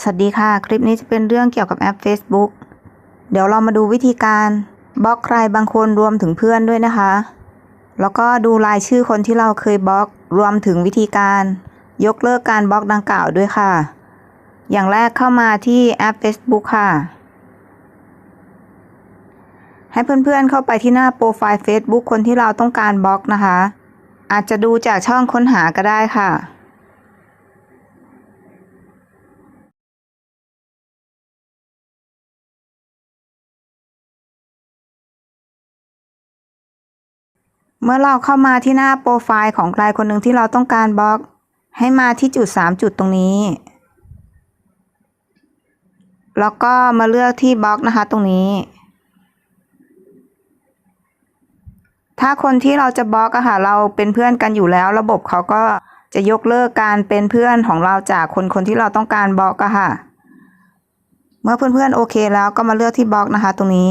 สวัสดีค่ะ คลิปนี้จะเป็นเรื่องเกี่ยวกับแอป Facebook เดี๋ยวเรามาดูวิธีการบล็อกใครบางคนรวมถึงเพื่อนด้วยนะคะ แล้วก็ดูรายชื่อคนที่เราเคยบล็อกรวมถึงวิธีการ ยกเลิกการบล็อกดังกล่าวด้วยค่ะ อย่างแรกเข้ามาที่แอป Facebook ค่ะ ให้เพื่อนๆเข้าไปที่หน้าโปรไฟล์ Facebook คนที่เราต้องการบล็อกนะคะ อาจจะดูจากช่องค้นหาก็ได้ค่ะ เมื่อเราเข้ามาที่หน้าโปรไฟล์ของใครคนหนึ่งที่เราต้องการบล็อก ให้มาที่จุด 3 จุดตรงนี้ แล้วก็มาเลือกที่บล็อกนะคะตรงนี้ ถ้าคนที่เราจะบล็อกอะค่ะเราเป็นเพื่อนกันอยู่แล้ว ระบบเขาก็จะยกเลิกการเป็นเพื่อนของเราจากคนคนที่เราต้องการบล็อกอะค่ะ เมื่อเพื่อนๆโอเคแล้วก็มาเลือกที่บล็อกนะคะตรงนี้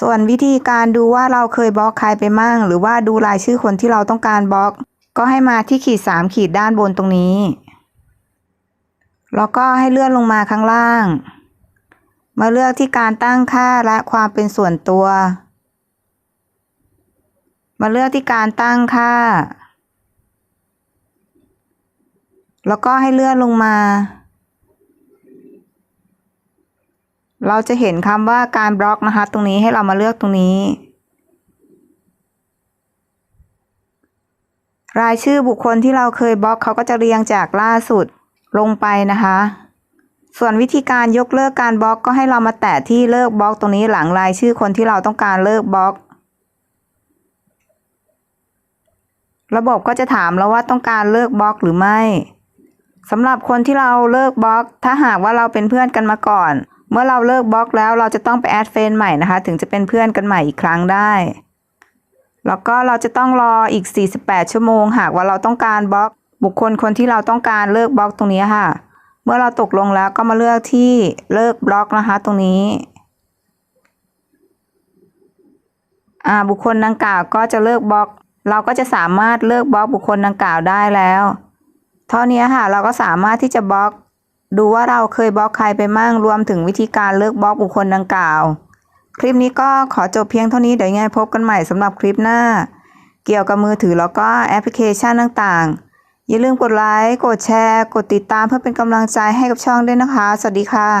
ส่วนวิธีการดูว่าเราเคยบล็อกใครไปมั่ง หรือว่าดูรายชื่อคนที่เราต้องการบล็อก ก็ให้มาที่ขีดสามขีดด้านบนตรงนี้ แล้วก็ให้เลื่อนลงมาข้างล่าง มาเลือกที่การตั้งค่าและความเป็นส่วนตัว มาเลือกที่การตั้งค่า แล้วก็ให้เลื่อนลงมา เราจะเห็นคำว่าการบล็อกนะคะ ตรงนี้ให้เรามาเลือกตรงนี้ รายชื่อบุคคลที่เราเคยบล็อกเขาก็จะเรียงจากล่าสุดลงไปนะคะ ส่วนวิธีการยกเลิกการบล็อกก็ให้เรามาแตะที่เลิกบล็อกตรงนี้หลังรายชื่อคนที่เราต้องการเลิกบล็อก ระบบก็จะถามเราว่าต้องการเลิกบล็อกหรือไม่สำหรับคนที่เราเลิกบล็อก ถ้าหากว่าเราเป็นเพื่อนกันมาก่อน เมื่อเราเลิกบล็อกแล้วเราจะต้องไปแอดเฟนใหม่นะคะ ถึงจะเป็นเพื่อนกันใหม่อีกครั้งได้ แล้วก็เราจะต้องรออีก 48 ชั่วโมง หากว่าเราต้องการบล็อกบุคคลคนที่เราต้องการเลิกบล็อกตรงนี้ค่ะ เมื่อเราตกลงแล้วก็มาเลือกที่เลิกบล็อกนะคะ ตรงนี้อ่าบุคคลดังกล่าวก็จะเลิกบล็อก เราก็จะสามารถเลิกบล็อกบุคคลดังกล่าวได้แล้ว เท่านี้ค่ะเราก็สามารถที่จะบล็อก ดูว่าเราเคยบล็อกใครไปมั่งรวมถึงวิธีการเลิกบล็อกบุคคลดังกล่าว คลิปนี้ก็ขอจบเพียงเท่านี้เดี๋ยวยังไงพบกันใหม่สำหรับคลิปหน้า เกี่ยวกับมือถือแล้วก็แอปพลิเคชันต่างๆ อย่าลืมกดไลค์ กดแชร์ กดติดตามเพื่อเป็นกำลังใจให้กับช่องด้วยนะคะ สวัสดีค่ะ